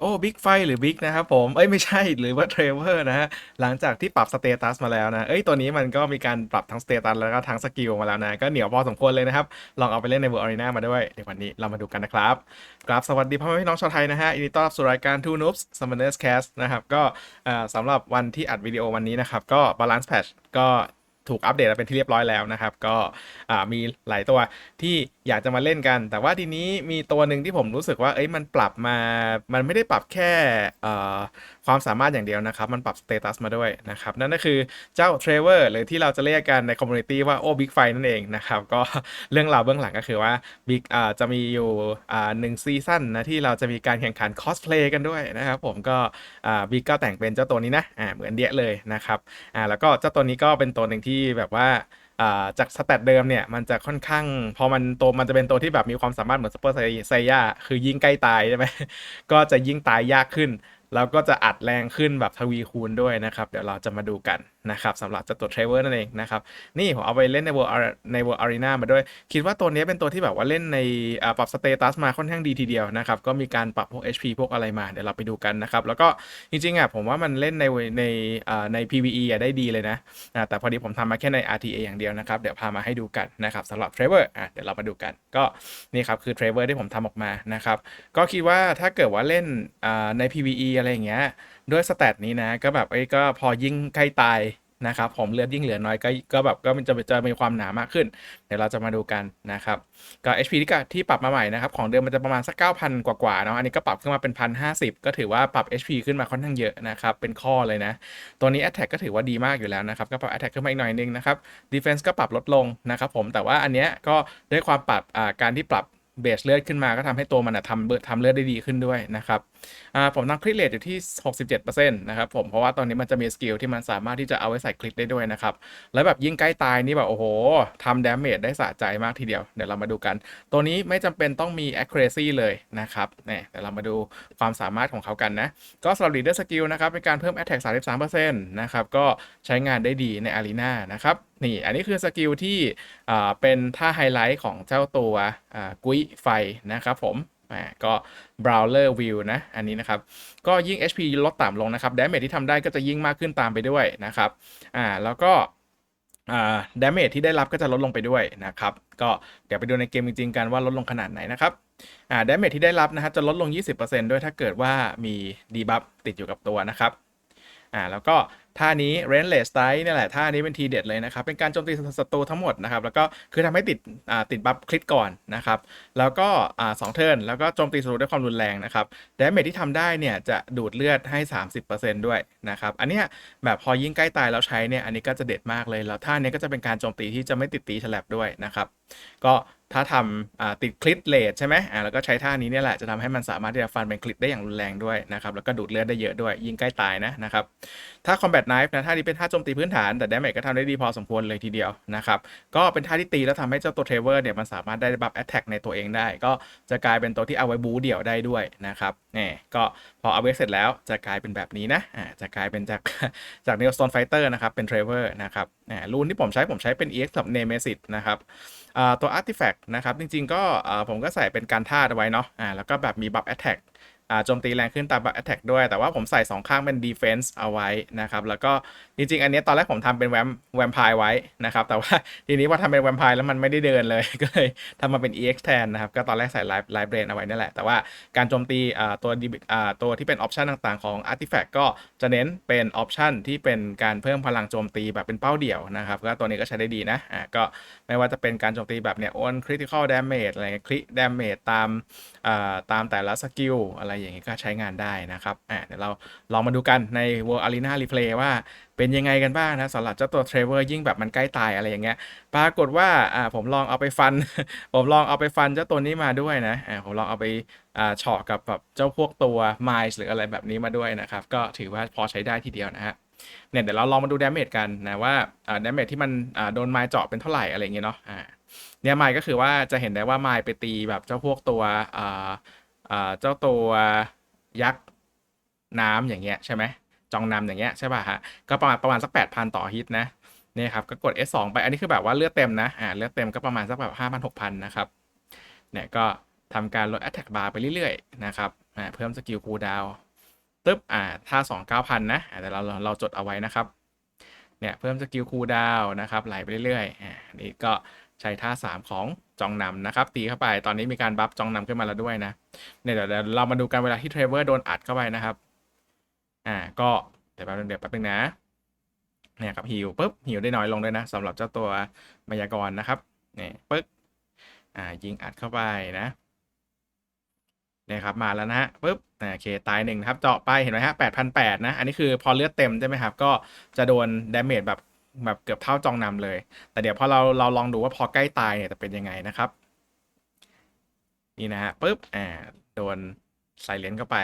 โอ้บิ๊กไฟหรือบิ๊กนะครับผม เอ้ยไม่ใช่หรือว่าเทรเวอร์นะฮะ หลังจากที่ปรับสเตตัสมาแล้วนะ เอ้ยตัวนี้มันก็มีการปรับทั้งสเตตัสแล้วก็ทั้งสกิลมาแล้วนะ ก็เหนียวพอสมควรเลยนะครับ ลองเอาไปเล่นในเวอร์อารีนามาด้วยในวันนี้เรามาดูกันนะครับกราบสวัสดีพ่อแม่พี่น้องชาวไทยนะฮะยินดีต้อนรับสู่รายการ Two Noobs Summoners Cast นะครับก็อ่าสำหรับวันที่อัดวิดีโอวันนี้นะครับก็ Balance Patch ก็ ถูกอัปเดตมาเป็นที่เรียบร้อยแล้วนะครับ ก็มีหลายตัวที่อยากจะมาเล่นกัน แต่ว่าทีนี้มีตัวหนึ่งที่ผมรู้สึกว่าเอ้ยมันปรับมา มันไม่ได้ปรับแค่ความสามารถอย่างเดียวนะครับ มันปรับสเตตัสมาด้วยนะครับ นั่นก็คือเจ้าเทรเวอร์หรือที่เราจะเรียกกันในคอมมูนิตี้ว่าโอ้บิ๊กไฟนั่นเองนะครับ ก็เรื่องราวเบื้องหลังก็คือว่าบิ๊กจะมีอยู่หนึ่งซีซั่นนะที่เราจะมีการแข่งขันคอสเพลย์กันด้วยนะครับผมก็บิ๊กก็แต่งเป็นเจ้าตัวนี้นะอ่าเหมือนเดียเลยนะครับอ่าแล้วก็เจ้าตัวนี้ก็เป็นตัวหนึ่งที่ที่แบบว่าจากสแตตเดิมเนี่ยมันจะค่อนข้าง พอมันโตมันจะเป็นตัวที่แบบมีความสามารถเหมือนซูเปอร์ไซย่าคือยิ่งใกล้ตายใช่ไหมก็จะยิ่งตายยากขึ้น แล้วก็จะอัดแรงขึ้นแบบทวีคูณด้วยนะครับ เดี๋ยวเราจะมาดูกัน นะครับสำหรับจ้าตัวเทรเวอร์นั่นเองนะครับนี่ผมเอาไปเล่นในเวอร์ในเวอร์อารีนามาด้วย คิดว่าตัวนี้เป็นตัวที่แบบว่าเล่นในปรับสเตตัสมาค่อนข้างดีทีเดียวนะครับก็มีการปรับพวก HP พวกอะไรมาเดี๋ยวเราไปดูกันนะครับแล้วก็จริงๆอะผมว่ามันเล่นในในใน PVE อะได้ดีเลยนะแต่พอดีผมทำมาแค่ใน RTA อย่างเดียวนะครับเดี๋ยวพามาให้ดูกันนะครับสำหรับเทรเวอร์อะเดี๋ยวเรามาดูกันก็นี่ครับคือเทรเวอร์ที่ผมทำออกมานะครับก็คิดว่าถ้าเกิดว่าเล่นใน PVE อะไรอย่างเงี้ย ด้วยสแตทนี้นะ ก็แบบเอ้ก็พอยิ่งใกล้ตายนะครับผมเลือดยิ่งเหลือน้อยก็ก็แบบก็มันจะจะมีความหนามากขึ้น เดี๋ยวเราจะมาดูกันนะครับก็ HP ที่ก็ที่ปรับมาใหม่นะครับ ของเดิมมันจะประมาณสัก 9,000 กว่าๆเนาะอันนี้ก็ปรับขึ้นมาเป็น 1,050 ก็ถือว่าปรับ HP ขึ้นมาค่อนข้างเยอะนะครับ เป็นข้อเลยนะ ตัวนี้ Attack ก็ถือว่าดีมากอยู่แล้วนะครับ ก็ปรับ Attack ขึ้นมาอีกหน่อยนึงนะครับ Defense ก็ปรับลดลงนะครับผมแต่ว่าอันเนี้ยก็ด้วยความปรับอ่าการที่ปรับเบสเลือดขึ้นมาก็ทำให้ตัวมันอะทำเบิร์ทำเลือดได้ดีขึ้นด้วยนะครับ ผมตั้งคลิกเลทอยู่ที่ 67%นะครับผมเพราะว่าตอนนี้มันจะมีสกิลที่มันสามารถที่จะเอาไว้ใส่คลิกได้ด้วยนะครับ แล้วแบบยิ่งใกล้ตายนี่แบบโอ้โหทำดาเมจได้สะใจมากทีเดียว เดี๋ยวเรามาดูกัน ตัวนี้ไม่จำเป็นต้องมี accuracy เลยนะครับเนี่ยเดี๋ยวเรามาดูความสามารถของเขากันนะ ก็สำหรับ leader skill นะครับเป็นการเพิ่ม attack 33%นะครับก็ใช้งานได้ดีใน arena นะครับนี่อันนี้คือสกิลที่เป็นท่าไฮไลท์ของเจ้าตัวกุ้ยไฟนะครับผม อ่าก็ Browser view นะ อันนี้นะครับ ก็ยิ่ง HP ลดต่ำลงนะครับ damage ที่ทำได้ก็จะยิ่งมากขึ้นตามไปด้วยนะครับ อ่า แล้วก็ อ่า damage ที่ได้รับก็จะลดลงไปด้วยนะครับ ก็เดี๋ยวไปดูในเกมจริงๆกันว่าลดลงขนาดไหนนะครับ อ่า damage ที่ได้รับนะฮะจะลดลง 20%ด้วยถ้าเกิดว่ามี debuff ติดอยู่กับตัวนะครับ อ่าแล้วก็ท่านี้ Rainless Strike นี่แหละท่านี้เป็นทีเด็ดเลยนะครับ เป็นการโจมตีศัตรูทั้งหมดนะครับ แล้วก็คือทำให้ติดอ่าติดบัฟคลิกก่อนนะครับ แล้วก็อ่าสองเทิร์นแล้วก็โจมตีศัตรูด้วยความรุนแรงนะครับดาเมจที่ทำได้เนี่ยจะดูดเลือดให้ 30%ด้วยนะครับ อันเนี้ยแบบพอยิ่งใกล้ตายแล้วใช้เนี่ยอันนี้ก็จะเด็ดมากเลย แล้วท่านี้ก็จะเป็นการโจมตีที่จะไม่ติดตีฉลับด้วยนะครับ ก็ ถ้าทำติดคลิปเลทใช่ไหมอ่าแล้วก็ใช้ท่านี้เนี่ยแหละจะทำให้มันสามารถที่จะฟันเป็นคลิปได้อย่างรุนแรงด้วยนะครับแล้วก็ดูดเลือดได้เยอะด้วย ยิ่งใกล้ตายนะนะครับถ้า combat knife นะท่านี้เป็นท่าโจมตีพื้นฐาน แต่ damage ก็ทำได้ดีพอสมควรเลยทีเดียวนะครับก็เป็นท่าที่ตีแล้วทำให้เจ้าตัวเทรเวอร์เนี่ยมันสามารถได้บัฟ attack ในตัวเองได้ ก็จะกลายเป็นตัวที่เอาไว้บูเดี่ยวได้ด้วยนะครับนี่ก็พอเอาไว้เสร็จแล้วจะกลายเป็นแบบนี้นะอ่าจะกลายเป็นจากจาก Neo Stone Fighter นะครับเป็นเทรเวอร์นะครับรูนที่ผมใช้ผมใช้เป็น EX กับ Nemesis นะครับตัว artifact นะครับ จริง ๆ ก็ผมก็ใส่เป็นการท่าเอาไว้เนาะแล้วก็แบบมี buff attack โจมตีแรงขึ้นตาม buff attack ด้วย แต่ว่าผมใส่สองข้างเป็น defense เอาไว้นะครับ แล้วก็จริง ๆ อันนี้ตอนแรกผมทำเป็นแวมแวมไพร์ไว้นะครับ แต่ว่าทีนี้พอทำเป็นแวมไพร์แล้วมันไม่ได้เดินเลย ก็เลยทำมาเป็น EX แทนนะครับ ก็ตอนแรกใส่ live live brain เอาไว้นั่นแหละ แต่ว่าการโจมตีตัวตัวที่เป็นออปชันต่างๆ ของ artifact ก็จะเน้นเป็นออปชันที่เป็นการเพิ่มพลังโจมตีแบบเป็นเป้าเดี่ยวนะครับ ก็ตัวนี้ก็ใช้ได้ดีนะ อ่า ก็ไม่ว่าจะเป็นการโจมตีแบบเนี่ย on critical damage อะไรคลิ damage ตามอ่าตามแต่ละสกิลอะไรอย่างงี้ก็ใช้งานได้นะครับอ่าเดี๋ยวเราลองมาดูกันใน World Arena Replay ว่าเป็นยังไงกันบ้างนะสำหรับเจ้าตัว Trevor ยิ่งแบบมันใกล้ตายอะไรอย่างเงี้ยปรากฏว่าอ่าผมลองเอาไปฟัน ผมลองเอาไปฟันเจ้าตัวนี้มาด้วยนะอ่าผมลองเอาไปอ่าเฉาะกับแบบเจ้าพวกตัว Miles หรืออะไรแบบนี้มาด้วยนะครับ ก็ถือว่าพอใช้ได้ทีเดียวนะฮะเนี่ยเดี๋ยวเราลองมาดูดาเมจกันนะว่าอ่าดาเมจที่มันอ่าโดนไม้เจาะเป็นเท่าไหร่อะไรอย่างเงี้ยเนาะอ่าเนี่ยไม้ก็คือว่าจะเห็นได้ว่าไม้ไปตีแบบเจ้าพวกตัวอ่า เจ้าตัวยักษ์น้ำอย่างเงี้ยใช่ไหมจองนำอย่างเงี้ยใช่ป่ะฮะก็ประมาณประมาณสักแปดพันต่อฮิตนะเนี่ยครับก็กด S2 ไปอันนี้คือแบบว่าเลือดเต็มนะอ่าเลือดเต็มก็ประมาณสักแบบห้าพันหกพันนะครับเนี่ยก็ทำการลด attack bar ไปเรื่อยๆนะครับอ่าเพิ่มสกิลคูลดาวตึ๊บอ่าท่าสองเก้าพันนะแต่เราเราจดเอาไว้นะครับเนี่ยเพิ่มสกิลคูลดาวนะครับไหลไปเรื่อยๆอ่านี่ก็ ใช้ท่า 3 ของจองนำนะครับตีเข้าไปตอนนี้มีการบัฟจองนำขึ้นมาแล้วด้วยนะเนี่ยเดี๋ยวเดี๋ยวเรามาดูกันเวลาที่เทรเวอร์โดนอัดเข้าไปนะครับอ่าก็เดี๋ยวแป๊บนึงเดี๋ยวแป๊บนึงนะเนี่ยครับฮิวปุ๊บฮิวได้น้อยลงด้วยนะสำหรับเจ้าตัวมายากรนะครับเนี่ยปึ๊บอ่ายิงอัดเข้าไปนะเนี่ยครับมาแล้วนะฮะปุ๊บอ่าโอเคตายหนึ่งนะครับเจาะไปเห็นไหมฮะแปดพันแปดนะ อันนี้คือพอเลือดเต็มใช่ไหมครับ ก็จะโดนดาเมจแบบ แบบเกือบเท่าจองนำเลย แต่เดี๋ยวพอเราเราลองดูว่าพอใกล้ตายเนี่ยจะเป็นยังไงนะครับ นี่นะฮะปุ๊บอ่าโดนใส่เลนเข้าไป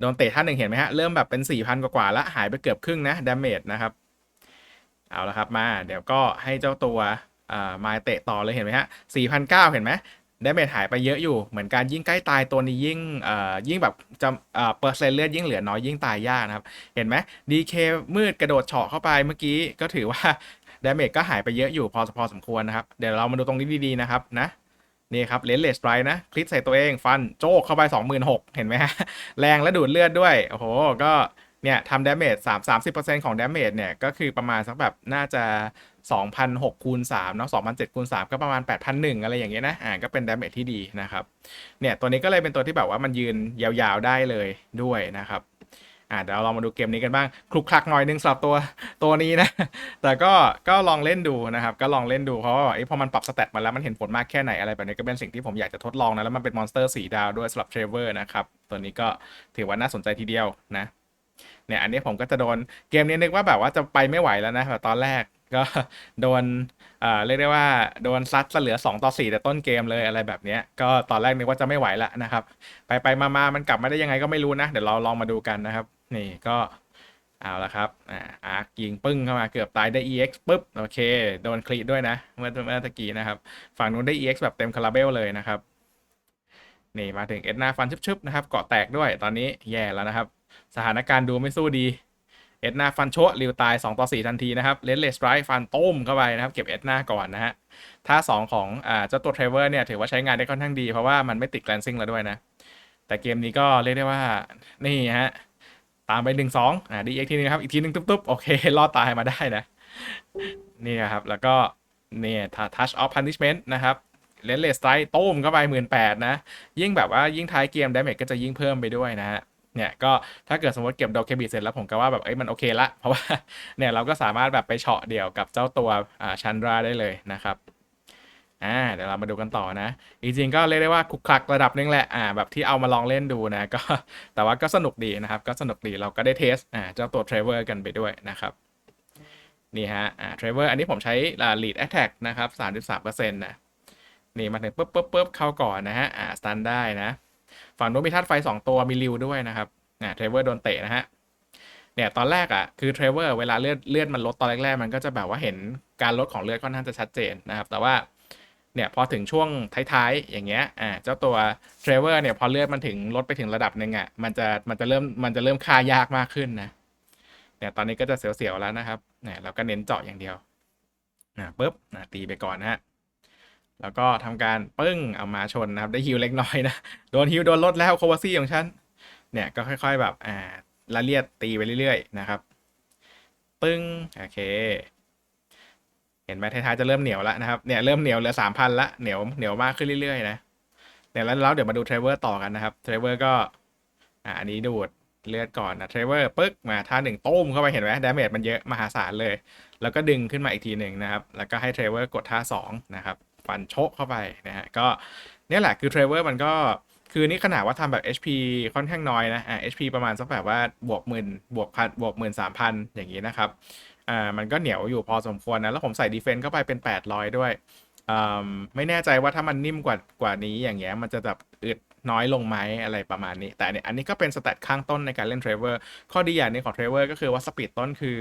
โดนเตะท่าหนึ่งเห็นไหมฮะ เริ่มแบบเป็นสี่พันกว่าๆแล้วหายไปเกือบครึ่งนะดาเมจนะครับ เอาละครับมา เดี๋ยวก็ให้เจ้าตัวอ่ามาเตะต่อเลยเห็นไหมฮะสี่พันเก้าเห็นไหม ดาเมจหายไปเยอะอยู่เหมือนการยิ่งใกล้ตายตัวนี้ยิ่งเอ่อยิ่งแบบจะเอ่อเปอร์เซ็นต์เลือดยิ่งเหลือน้อยยิ่งตายยากนะครับ เห็นไหมดีเคมืดกระโดดเฉาะเข้าไปเมื่อกี้ก็ถือว่าดาเมจก็หายไปเยอะอยู่พอพอสมควรนะครับ เดี๋ยวเรามาดูตรงนี้ดีๆนะครับนะนี่ครับเลนเลสไตรนะ คลิกใส่ตัวเองฟันโจกเข้าไป 26,000 เห็นไหมฮะ แรงและดูดเลือดด้วย โอ้โห ก็เนี่ยทำดาเมจ3 30%ของดาเมจเนี่ย ก็คือประมาณสักแบบน่าจะ 2,006คูณ3เนาะ2,007คูณ3ก็ประมาณ 8,001 อะไรอย่างเงี้ยนะอ่าก็เป็นดาเมจที่ดีนะครับเนี่ยตัวนี้ก็เลยเป็นตัวที่แบบว่ามันยืนยาวๆได้เลยด้วยนะครับอ่าเดี๋ยวเราลองมาดูเกมนี้กันบ้างคลุกคลักหน่อยนึงสำหรับตัวตัวนี้นะ แต่ก็ก็ลองเล่นดูนะครับ ก็ลองเล่นดูเพราะว่าไอ้พอมันปรับสเตตมาแล้วมันเห็นผลมากแค่ไหนอะไรแบบนี้ก็เป็นสิ่งที่ผมอยากจะทดลองนะแล้วมันเป็นมอนสเตอร์สีดาวด้วยสำหรับเทรเวอร์นะครับตัวนี้ก็ถือว่าน่าสนใจทีเดียวนะเนี่ยอันนี้ผมก็จะโดนเกมนี้นึกว่าแบบว่าจะไปไม่ไหวแล้วนะแบบตอนแรก ก็โดนเอ่อเรียกได้ว่าโดนซัดเหลือ 2 ต่อ 4 แต่ต้นเกมเลยอะไรแบบนี้ก็ตอนแรกนึกว่าจะไม่ไหวแล้วนะครับ ไปไปมามามันกลับมาได้ยังไงก็ไม่รู้นะ เดี๋ยวเราลองมาดูกันนะครับ นี่ก็เอาละครับอ่าอาร์คยิงปึ้งเข้ามาเกือบตายได้ EX ปุ๊บโอเค โดนคลีด้วยนะ เมื่อเมื่อตะกี้นะครับ ฝั่งนู้นได้ EX แบบเต็มคาราเบลเลยนะครับ นี่มาถึงเอ็ดนาฟันชึบๆนะครับเกาะแตกด้วยตอนนี้แย่แล้วนะครับ สถานการณ์ดูไม่สู้ดี เอ็ดนาฟันโชะริวตาย 2 ต่อ 4 ทันทีนะครับเลนเลสไตรฟันต้มเข้าไปนะครับ เก็บเอ็ดนาก่อนนะฮะท่า 2 ของอ่าเจ้าตัวเทรเวอร์เนี่ยถือว่าใช้งานได้ค่อนข้างดี เพราะว่ามันไม่ติดแกลนซิ่งแล้วด้วยนะ แต่เกมนี้ก็เรียกได้ว่านี่ฮะตามไปหนึ่งสองอ่าดีเอีกทีนึงครับ อีกทีนึงตุ๊บๆ โอเค รอดตายมาได้นะ นี่นะครับ แล้วก็เนี่ยทัชออฟพันิชเมนต์นะครับเลนเลสไตรต้มเข้าไปหมื่นแปดนะ ยิ่งแบบว่ายิ่งท้ายเกมดาเมจก็จะยิ่งเพิ่มไปด้วยนะฮะ เนี่ยก็ถ้าเกิดสมมติเก็บดอกเคบิเสร็จแล้วผมก็ว่าแบบเอ้ยมันโอเคละ เพราะว่าเนี่ยเราก็สามารถแบบไปเฉาะเดี่ยวกับเจ้าตัวอ่าชันราได้เลยนะครับอ่าเดี๋ยวเรามาดูกันต่อนะ จริงๆก็เรียกได้ว่าคลุกคลักระดับนึงแหละอ่าแบบที่เอามาลองเล่นดูนะก็แต่ว่าก็สนุกดีนะครับ ก็สนุกดีเราก็ได้เทสอ่าเจ้าตัวเทรเวอร์กันไปด้วยนะครับนี่ฮะอ่าเทรเวอร์อันนี้ผมใช้อ่า lead attack นะครับ 33%นะนี่มาถึงปุ๊บปุ๊บปุ๊บเข้าก่อนนะฮะอ่าสตันได้นะ ฝั่งนู้นมีธาตุไฟ 2 ตัวมีริวด้วยนะครับอ่าเทรเวอร์โดนเตะนะฮะเนี่ยตอนแรกอะคือเทรเวอร์เวลาเลือดเลือดมันลดตอนแรกๆมันก็จะแบบว่าเห็นการลดของเลือดค่อนข้างจะชัดเจนนะครับ แต่ว่าเนี่ยพอถึงช่วงท้ายๆอย่างเงี้ยอ่าเจ้าตัวเทรเวอร์เนี่ยพอเลือดมันถึงลดไปถึงระดับหนึ่งอะมันจะมันจะเริ่มมันจะเริ่มฆ่ายากมากขึ้นนะเนี่ยตอนนี้ก็จะเสียวๆแล้วนะครับเนี่ยเราก็เน้นเจาะอย่างเดียวนะปุ๊บนะตีไปก่อนนะฮะ แล้วก็ทำการปึ้งเอามาชนนะครับ ได้ฮิวเล็กน้อยนะ โดนฮิวโดนลดแล้วโควาซี่ของฉัน เนี่ยก็ค่อยๆแบบอ่าละเลียดตีไปเรื่อยๆนะครับ ปึ้งโอเค เห็นไหมท้ายๆจะเริ่มเหนียวแล้วนะครับเนี่ยเริ่มเหนียวเหลือสามพันละเหนียวเหนียวมากขึ้นเรื่อยๆนะเนี่ยแล้วแล้วเดี๋ยวมาดูเทรเวอร์ต่อกันนะครับเทรเวอร์ก็อ่าอันนี้ดูดเลือดก่อนนะเทรเวอร์ปึ๊กมาท่าหนึ่งต้มเข้าไปเห็นไหมดาเมจมันเยอะมหาศาลเลย แล้วก็ดึงขึ้นมาอีกทีหนึ่งนะครับ แล้วก็ให้เทรเวอร์กดท่าสองนะครับ ฟันโชกเข้าไปนะฮะก็เนี่ยแหละคือเทรเวอร์มันก็คือนี่ขนาดว่าทำแบบ HP ค่อนข้างน้อยนะอ่า HP ประมาณสักแบบว่าบวกหมื่นบวกพันบวกหมื่นสามพันอย่างนี้นะครับอ่ามันก็เหนียวอยู่พอสมควรนะ แล้วผมใส่ดีเฟนต์เข้าไปเป็น 800 ด้วยอ่าไม่แน่ใจว่าถ้ามันนิ่มกว่ากว่านี้อย่างเงี้ยมันจะแบบอึด น้อยลงไหมอะไรประมาณนี้ แต่เนี่ยอันนี้ก็เป็นสแตทข้างต้นในการเล่นเทรเวอร์ข้อดีอย่างนึงของเทรเวอร์ก็คือว่าสปีดต้นคือ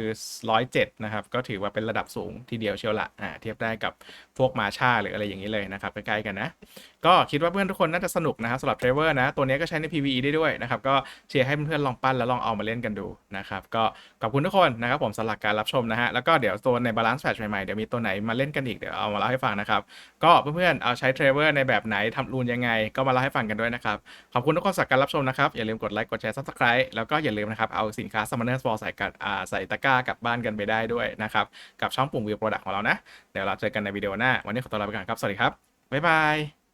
107 นะครับ ก็ถือว่าเป็นระดับสูงทีเดียวเชียวละอ่าเทียบได้กับพวกมาชาหรืออะไรอย่างนี้เลยนะครับใกล้ๆกันนะ ก็คิดว่าเพื่อนทุกคนน่าจะสนุกนะครับสำหรับเทรเวอร์นะ ตัวนี้ก็ใช้ใน PVE ได้ด้วยนะครับ ก็เชียร์ให้เพื่อนๆลองปั้นแล้วลองเอามาเล่นกันดูนะครับก็ขอบคุณทุกคนนะครับผมสำหรับการรับชมนะฮะแล้วก็เดี๋ยวตัวในบาลานซ์แฟชใหม่ๆเดี๋ยวมีตัวไหนมาเล่นกันอีกเดี๋ยวเอามาเล่าให้ฟังนะครับก็เพื่อนๆเอาใช้เทรเวอร์ในแบบไหนทำรูนยังไงก็มาเล่าให้ฟังกันด้วยนะนะครับ ขอบคุณทุกคนสักการรับชมนะครับ อย่าลืมกดไลค์กดแชร์ subscribe แล้วก็อย่าลืมนะครับ เอาสินค้า Summoner Ball ใส่กับอ่าใส่ตะกร้ากลับบ้านกันไปได้ด้วยนะครับ กับช่องปุ่มวิวโปรดักต์ของเรานะ เดี๋ยวเราเจอกันในวิดีโอหน้า วันนี้ขอตัวลาไปก่อนครับ สวัสดีครับบ๊ายบาย